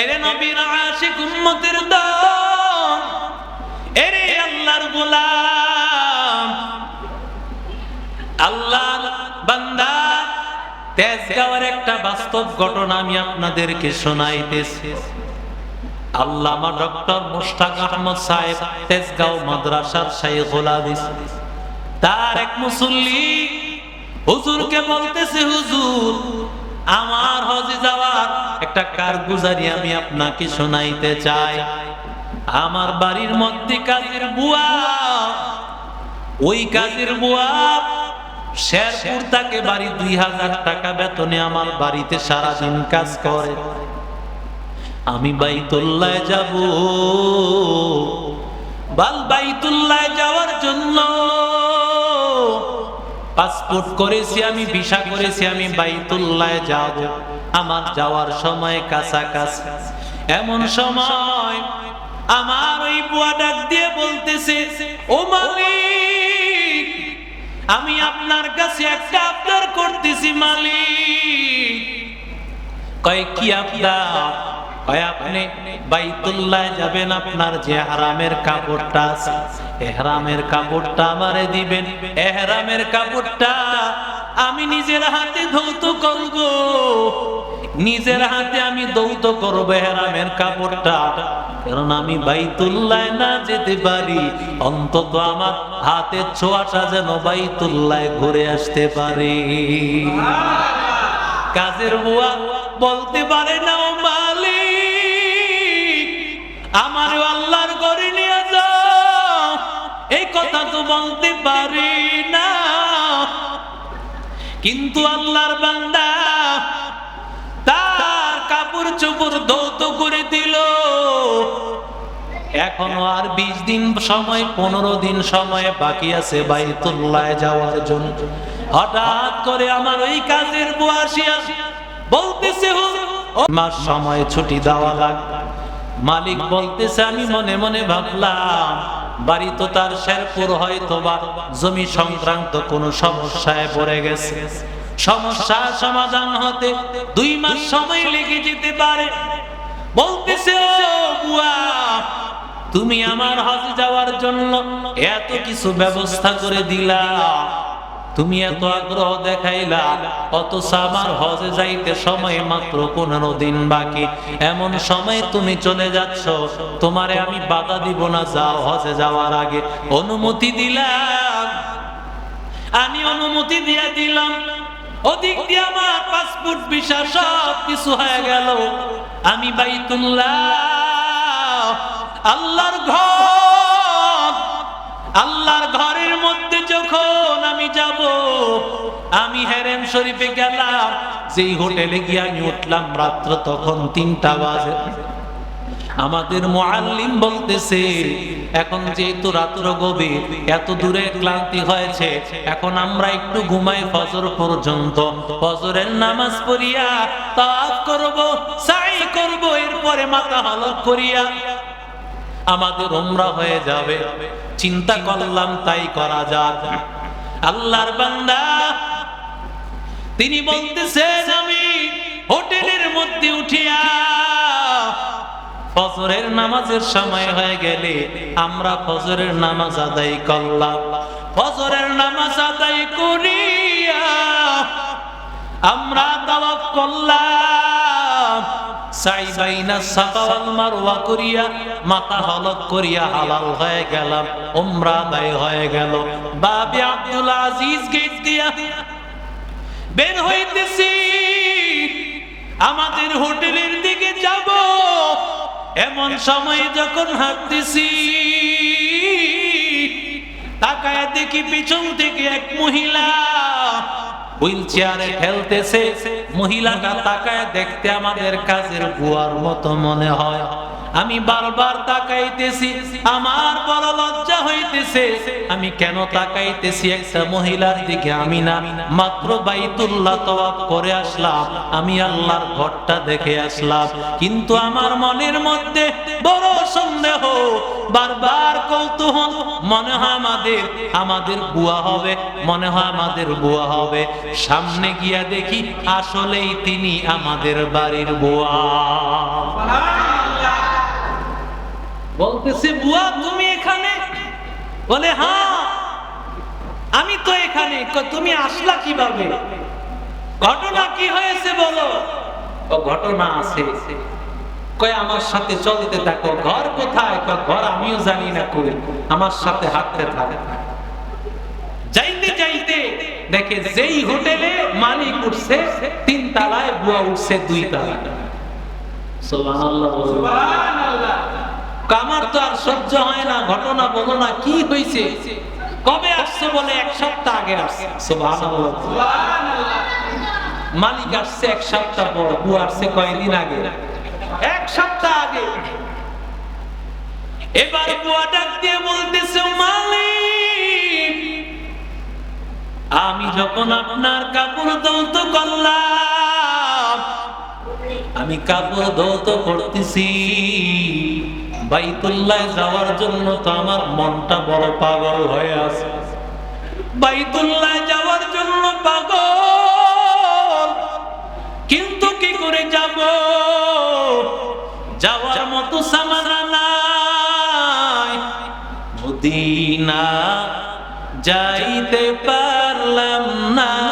এরে নবীর আশিক উম্মতের দল, এরে আল্লাহর গোলাম। আল্লাহ বান্দা, তেজগাঁওয়ের একটা বাস্তব ঘটনা আমি আপনাদেরকে শোনাইতেছি। আল্লামা ডক্টর মুশতাক আহমদ সাহেব তেজগাঁও মাদ্রাসার শাইখুল হাদিস। তার এক মুসল্লি হুজুরকে বলতেছে, হুজুর আমার হজে যাওয়ার একটা কারগুজারি আমি আপনাকে শোনাইতে চাই। আমার বাড়ির মধ্যে কাজের বুয়া, ওই কাজের বুয়া শেরপুর তাকে বাড়ি দুই হাজার টাকা বেতনে আমার বাড়িতে সারাদিন কাজ করে। আমি বাইতুল্লায় যাব। বাল বাইতুল্লায় যাওয়ার জন্য পাসপোর্ট করেছি আমি, ভিসা করেছি আমি, বাইতুল্লায় যাব। আমার যাওয়ার সময় কাছাকাছি। এমন সময় আমার ওই বুয়া ডাক দিয়ে বলতেছে, ও মালিক, আমি আপনার কাছে একটা আবদার করতেছি, মালিক। কয়, কি আবদার? আপনি বাইতুল্লাহ যাবেন, আপনার যে হারামের কাপড়টা আছে, এহরামের কাপড়টা আমারে দিবেন। এহরামের কাপড়টা আমি নিজের হাতে ধৌত করব। নিজের হাতে আমি দৌত করব এহরামের কাপড়টা। কারণ আমি বাইতুল্লাহ না যেতে পারি, অন্তত আমার হাতের ছোঁয়াটা যেন বাইতুল্লাহ ঘুরে আসতে পারে। কাজের বুয়া বলতে পারে না ও মালিক আমার আল্লাহর ঘরে নিয়ে যাও। এই কথা তো বলতে পারি না। কিন্তু আল্লাহর বান্দা তার কাপড় চোপড় ধৌত করে দিল। এখনও আর বিশ দিন সময়, পনেরো দিন সময় বাকি আছে বাইতুল্লায় যাওয়ার জন্য। হঠাৎ করে আমার ওই কাজের বুয়াশিয়া বলতেছে মাস সময় ছুটি দেওয়া লাগবে। মালিক বলতেছে, আমি মনে মনে ভাবলাম, বাড়ি তো তার শেরপুর হয়তো বা জমি সংক্রান্ত কোনো সমস্যায় পড়ে গেছে। সমস্যা সমাধান হতে দুই মাস সময় লেগে যেতে পারে। বলতেছে তুমি আমার হজ যাওয়ার জন্য এত কিছু ব্যবস্থা করে দিলা। তুমি এত আগ্রহ দেখাইলা, অথচ আমার হজে যাইতে সময় মাত্র পনেরো দিন বাকি। এমন সময় তুমি চলে যাচ্ছ, তোমারে আমি বাধা দিব না, যাও হজে যাওয়ার আগে। অনুমতি দিলাম, আমি অনুমতি দিয়ে দিলাম। ওদিক দিয়ে আমার পাসপোর্ট, ভিসা সব কিছু হয়ে গেল। আমি বাইতুল্লাহ, আল্লাহর ঘর। আল্লাহর ঘরের মধ্যে যখন আমি যাব, আমি হেরেম শরীফে গেলাম, যেই হোটেলে গিয়ে আমি উঠলাম, রাত্র তখন তিনটা বাজে। আমাদের মুআল্লিম বলতেছে, এখন যেহেতু রাত্র গভীর, এত দূরে ক্লান্তি হয়েছে, এখন আমরা একটু ঘুমাই ফজর পর্যন্ত। ফজরের নামাজ পড়িয়া, তাওয়াফ করব, সাই করব, এরপরে মাথা হলক করিয়া আমাদের ওমরা হয়ে যাবে। চিন্তা করলাম তাই করা যাক। আল্লাহর বান্দা, তিনি বলতেছেন, আমি হোটেলের মধ্যে উঠিয়া ফজরের নামাজের সময় হয়ে গেলে আমরা ফজরের নামাজ আদায় করলাম। ফজরের নামাজ আদায় করিয়া আমরা দাওয়াত করলাম। করিয়া, মাথা করিয়া হালাল হয়ে গেলাম হয়ে গেল। বের হইতেছি। আমাদের হোটেলের দিকে যাব। এমন সময় যখন হাঁটতেছি, তাকায় দেখি পিছন থেকে এক মহিলা হুইল চেয়ারে ঠেলতেছে। মহিলাটা তাকায় দেখতে আমাদের কাজের গুয়ার মতো মনে হয়। আমি বারবার তাকাইতেছি, আমার বড় লজ্জা হইতেছে। আমি কেন তাকাইতেছি একটা মহিলার দিকে? আমি না, মাত্র বাইতুল্লাহ তওয়াব করে আসলাম। আমি আল্লাহর ঘরটা দেখে আসলাম। কিন্তু আমার মনের মধ্যে বড় সন্দেহ, বারবার কৌতূহল। মনে হয় আমাদের আমাদের বুয়া হবে, মনে হয় আমাদের বুয়া হবে। সামনে গিয়া দেখি আসলেই তিনি আমাদের বাড়ির বুয়া। বলতেছে, বুয়া, তুমি এখানে? বলে হ্যাঁ আমি তো এখানে। তুমি আসলা কীভাবে? ঘটনা কি হয়েছে বলো? ঘটনা আছে। কয়, আমার সাথে চলতে থাকো। ঘর কোথায়? ঘর আমিও জানি না কই। আমার সাথে হাঁটতে থাকে। যাইতে যাইতে দেখে যেই হোটেলে মালিক উঠছে তিন তালায় বুয়া উঠছে দুই তালায় সুবহানাল্লাহ। আমার তো আর সহ্য হয় না, ঘটনা বলো না, কি হয়েছে কবে আসছে বলে? এক সপ্তাহ আগে আসছে। মালিক আসছে এক সপ্তাহ পর, বউ আসছে কয়দিন আগে? এক সপ্তাহ আগে। এবার বুয়া ডাক দিয়ে বলতেছে, মালিক, আমি যখন আপনার কাপড় দৌত করলাম, আমি কাপড় দৌত করতেছি। বাইতুল্লাহ যাওয়ার জন্য তো আমার মনটা বড় পাগল হয়ে আছে। বাইতুল্লাহ যাওয়ার জন্য পাগল। কিন্তু কি করে যাব? যাওয়ার মতো সামানা নাই। মদিনা যাইতে পারলাম না।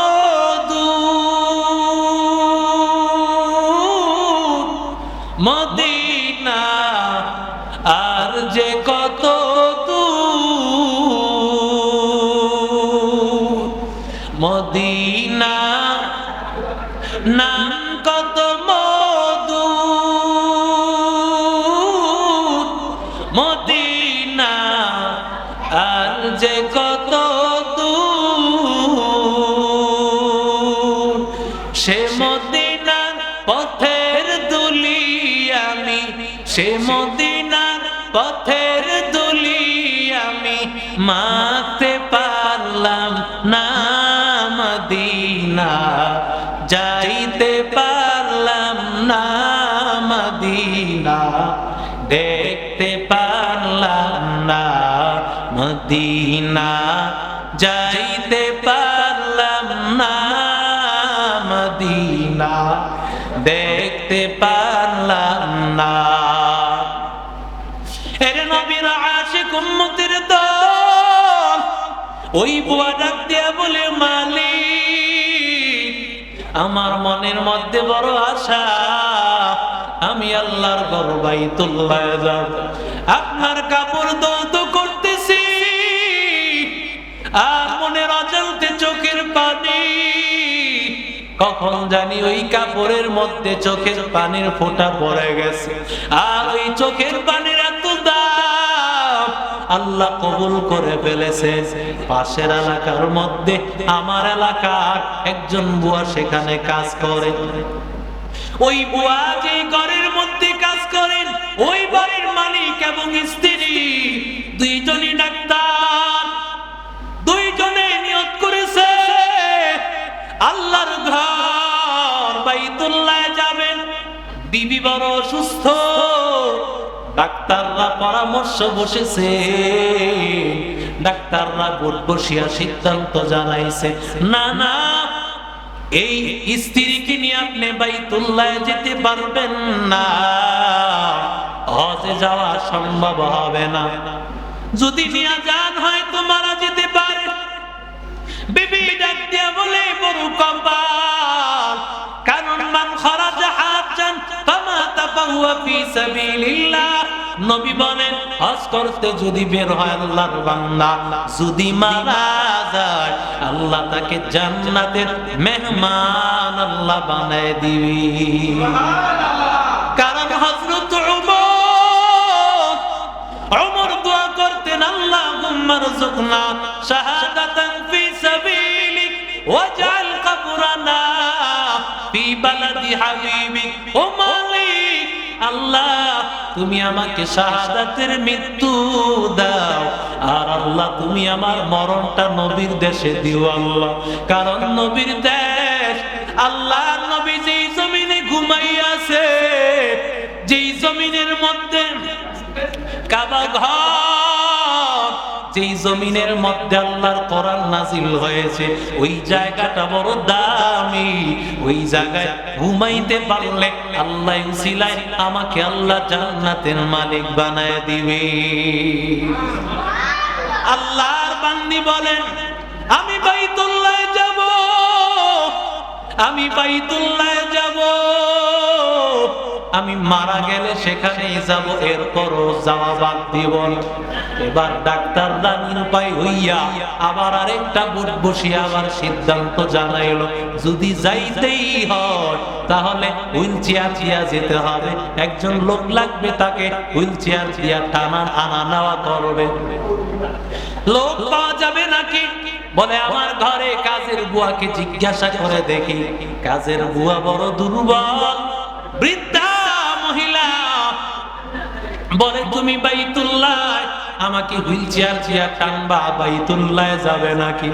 নাম কত মধু মদিনা আর যে কত সে মদিনার পথের দুলি আমি, সে মদিনার পথের দুলি আমি মাতে না মদিনা, দেখতে পারলাম না মদিনা, যাইতে পারলাম না মদিনা, দেখতে পারলাম না। এর নবীর আশিক উম্মতের দল, ওই বুয়া ডাক আমার মনের মধ্যে বড় আশা, আমি আল্লাহর ঘর বাইতুল্লাহ যাব। আপনার কাপড় দৌত করতেছি আর মনের অজান্তে চোখের পানি। কখন জানি ওই কাপড়ের মধ্যে চোখের পানির ফোঁটা পড়ে গেছে, আর ওই চোখের দাম আল্লাহ কবুল করে ফেলেছে। পাশের এলাকার মধ্যে, আমার এলাকার একজন বুয়া সেখানে কাজ করে। ওই বুয়া যে ঘরের মধ্যে কাজ করেন, ওই বাড়ির মালিক এবং স্ত্রী, দুইজনই ডাক্তার। দুইজনে নিয়ত করেছে। আল্লাহর ঘর বাইতুল্লাহ যাবেন। বিবি বড় অসুস্থ। ডাক্তাররা পরামর্শ বসেছে। ডাক্তাররা ভোট বসিয়া সিদ্ধান্ত জানাইছে। না না, এই স্ত্রীকে নিয়ে আপনি বাইতুল্লাহ যেতে পারবেন না। হজে যাওয়া সম্ভব হবে না। যদি নিয়ে যান হয়তো মারা যেতে পারে। বিবি ডাক দিয়া বলে, বড় কপাল নবী বলেন, হজ করতে যদি বের হয় আল্লাহর বান্দা, যদি মারা যায়, আল্লাহ তাকে জান্নাতের মেহমান আল্লাহ বানায় দিবি। কারণ হযরত উমর উমর দোয়া করতেন, আল্লাহুম্মা রযুকনা শাহাদাতান ফি সাবিলিক, ওয়াজআল কবরানা ফি বালাদি হাবিবিক। মালিক আল্লাহ, তুমি আমাকে শাহাদাতের মৃত্যু দাও। আর আল্লাহ, তুমি আমার মরণটা নবীর দেশে দিও আল্লাহ। কারণ নবীর দেশ আল্লাহ নবী যেই জমিনে ঘুমাইয়াছে, যেই জমিনের মধ্যে কাবা ঘর যেই জমিনের মধ্যে আল্লাহর কোরআন নাজিল হয়েছে, ওই জায়গাটা বড় দামি। ওই জায়গায় ঘুমাইতে পারলে আল্লাহ উসিলায় আমাকে আল্লাহ জান্নাতের মালিক বানায় দিবে। আল্লাহর বান্দি বলেন, আমি বাইতুল্লাহ যাব, আমি বাইতুল্লাহ যাব। আমি মারা গেলে সেখানেই যাব, এরপরও যাওয়া বাদ দিব এবার ডাক্তার নিরুপায় হইয়া আবার আরেকটা বুট বসিয়ে আবার সিদ্ধান্ত জানাইলো, যদি যাইতেই হয়, তাহলে হুইল চেয়ার দিয়া যেতে হবে। একজন লোক লাগবে তাকে হুইল চেয়ার দিয়া টানা আনা নেওয়া করবে। লোক পাওয়া যাবে নাকি? বলে, আমার ঘরে কাজের বুয়াকে জিজ্ঞাসা করে দেখি। কাজের বুয়া বড় দুর্বল, বৃদ্ধা বলে, তুমি বাইতুল্লাহ, আমাকে হুইল চেয়ার চেয়ার টানবা, বাইতুল্লাহ যাবে নাকি?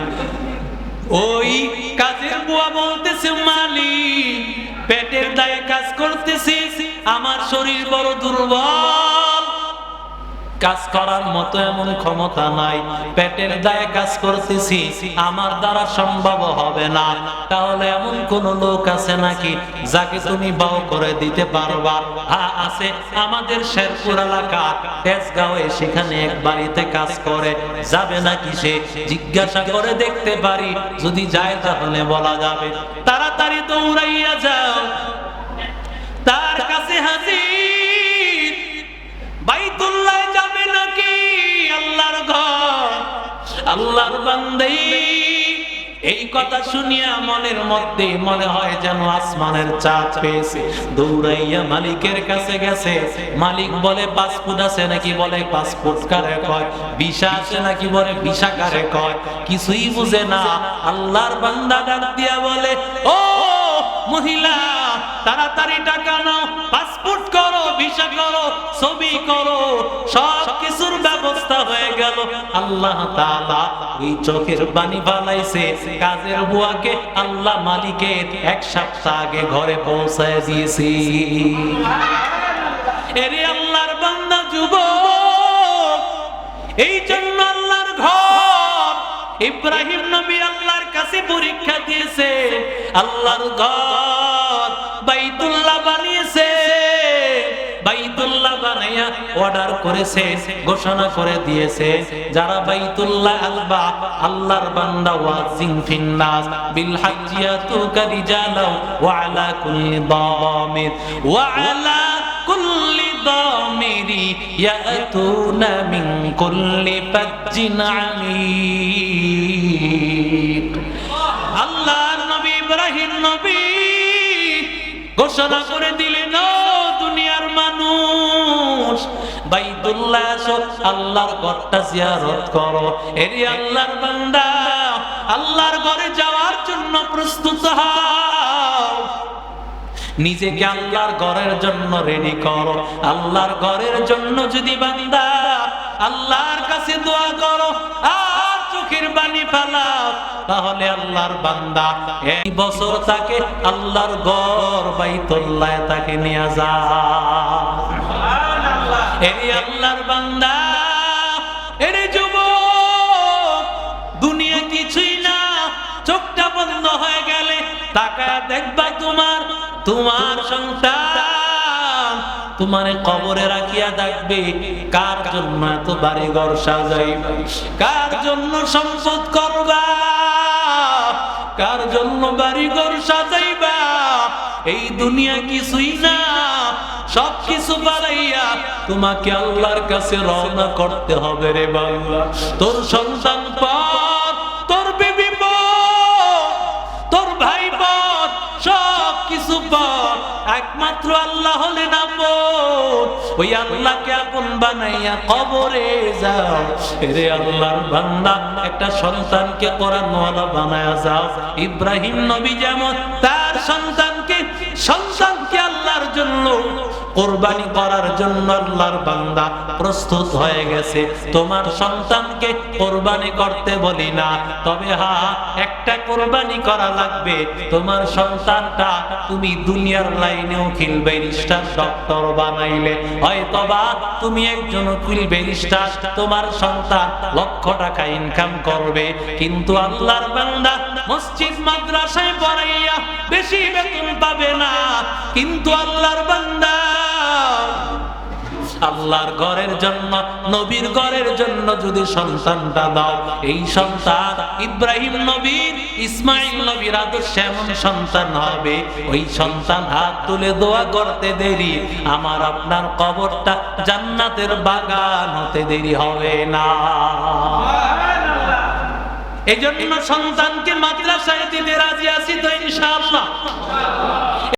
ওই কাজের বুয়া বলতেছে মালি পেটের দায়ে কাজ করতেছি আমার শরীর বড় দুর্বল। কাজ করার মতো এমন ক্ষমতা নাই। পেটের দায়ে কাজ করতেছি, আমার দ্বারা সম্ভব হবে না। তাহলে এমন কোন লোক আছে নাকি যাকে তুমি বাও করে দিতে পারবা? হ্যাঁ আছে আমাদের শেরপুর এলাকা। তেজগাঁওয়ে সেখানে এক বাড়িতে কাজ করে। যাবে নাকি সে? জিজ্ঞাসা করে দেখতে পারি। যদি যায় তাহলে বলা যাবে। তাড়াতাড়ি দৌড়াইয়া যাও। আল্লাহর বান্দেই এই কথা শুনিয়া মনের মধ্যে মনে হয় যেন আসমানের চাঁদ পেয়েছে। দৌড়াইয়া মালিকের কাছে গেছে। মালিক বলে, পাসপোর্ট আছে নাকি? বলে, পাসপোর্ট কারে কয়? ভিসা আছে নাকি? বলে, ভিসা কারে কয়? কিছুই বুঝে না। আল্লাহর বান্দা ডাক দিয়া বলে, ও মহিলা তাড়াতাড়ি টাকা নাও পাসপোর্ট করো ভিসা করো, ছবি করো, সব কিছুর ব্যবস্থা হয়ে গেল। আল্লাহ তাআলা এই চোখের বাণী বানাইছে কাজের বুয়াকে আল্লাহ মালিকের এক সপ্তাহ আগে ঘরে পৌঁছায় দিয়েছি। এরে আল্লাহর বান্দা, যুবক, এই জন্য আল্লাহর ঘর, ইব্রাহিম নবী আল্লাহর কাছে পরীক্ষা দিয়েছে। আল্লাহর ঘর বাইতুল্লাহ বানিয়েছে। বাইতুল্লাহ বানাইয়া অর্ডার করেছে, ঘোষণা করে দিয়েছে। যারা বাইতুল্লাহ আলবা, আল্লাহর বান্দা ওয়াজিং ফিন্নাস বিল কারিজালা ওয়া আলা কুল্লি দামির, ওয়া আলা কুল্লি দামিরি ইয়াতুনা মিন কুল্লি ফাজ্জিন আমিক আল্লাহর নবী ইব্রাহিম নবী ঘোষণা করে দিলেন দুনিয়ার মানুষ। আল্লাহর ঘরটা জিয়ারত করো। এরি আল্লাহর বান্দা। আল্লাহর ঘরে যাওয়ার জন্য প্রস্তুত হও। নিজেকে আল্লাহর ঘরের জন্য রেডি করো। আল্লাহর ঘরের জন্য যদি বান্দা আল্লাহর কাছে দোয়া করো আর চোখের বাণী ফেলাও তাহলে আল্লাহর বান্দা এই বছর তাকে আল্লাহর ঘর বাইতুল্লাহ তাকে নিয়ে যা। এই আল্লাহর বান্দা এরে যুবক দুনিয়া কিছুই না চোখটা বন্ধ হয়ে গেলে তাকায় দেখবা তোমার তোমার সন্তান তোমারে কবরে রাখিয়া দেখবে কার জন্য এত বাড়ি ঘর সাজাইবা কার জন্য সম্পদ করবা? কার জন্য বাড়ি ঘর সাজাইবা? এই দুনিয়া কিছুই না, সব কিছু বাড়াইয়া তোমাকে আল্লাহর কাছে রওনা করতে হবে রে বাংলা তোর সন্তান পর একমাত্র আল্লাহ হলে আপন। ওই আল্লাহকে আপন বানাইয়া কবরে যাও। রে আল্লাহর বান্দা, একটা সন্তানকে কোরআনওয়ালা বানায়া যাও। ইব্রাহিম নবী যেমন, তার সন্তানকে কোরবানি করার জন্য আল্লাহর বান্দা প্রস্তুত হয়ে গেছে। তোমার সন্তানকে কোরবানি করতে বলি না, তবে হা, একটা কোরবানি করা লাগবে। তোমার সন্তানটা তুমি দুনিয়ার লাইনেও উকিল ব্যারিস্টার ডক্টর বানাইলে। হয়তোবা তুমি একজন উকিল ব্যারিস্টার তোমার সন্তান লক্ষ টাকা ইনকাম করবে। কিন্তু আল্লাহর বান্দা মসজিদ মাদ্রাসায় পড়াইয়া বেশি বেতন পাবে না। কিন্তু আল্লাহর বান্দা আল্লাহর ঘরের জন্য নবীর ঘরের জন্য যদি সন্তানটা দাও এই সন্তান ইব্রাহিম নবীর ইসমাইল নবীর আদর্শ এমন সন্তান হবে ওই সন্তান হাত তুলে দোয়া করতে দেরি আমার আপনার কবরটা জান্নাতের বাগান হতে দেরি হবে না। এই জন্য সন্তানকে মাদ্রাসায় দিতে রাজি আছি তো ইনশাআল্লাহ।